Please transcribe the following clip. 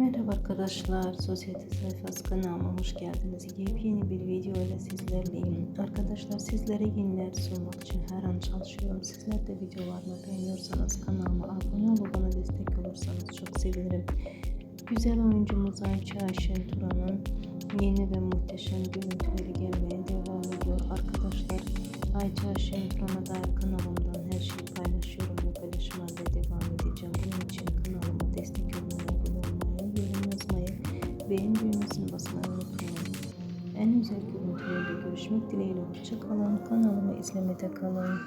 Merhaba arkadaşlar, Sosyete Sayfası kanalıma hoş geldiniz. Yepyeni bir video ile sizlerleyim. Arkadaşlar sizlere yeniler sunmak için her an çalışıyorum. Sizler de videolarımı beğeniyorsanız kanalıma abone olup bana destek olursanız çok sevinirim. Güzel oyuncumuz Ayça Ayşen Turan'ın yeni ve muhteşem görüntüleri gelmeye devam ediyor. Arkadaşlar Ayça Ayşen Turan'a dair kanalımdan beğen düğmesini basmayı unutmayın. En güzel görüntülerle görüşmek dileğiyle hoşça kalın. Kanalımı izlemede kalın.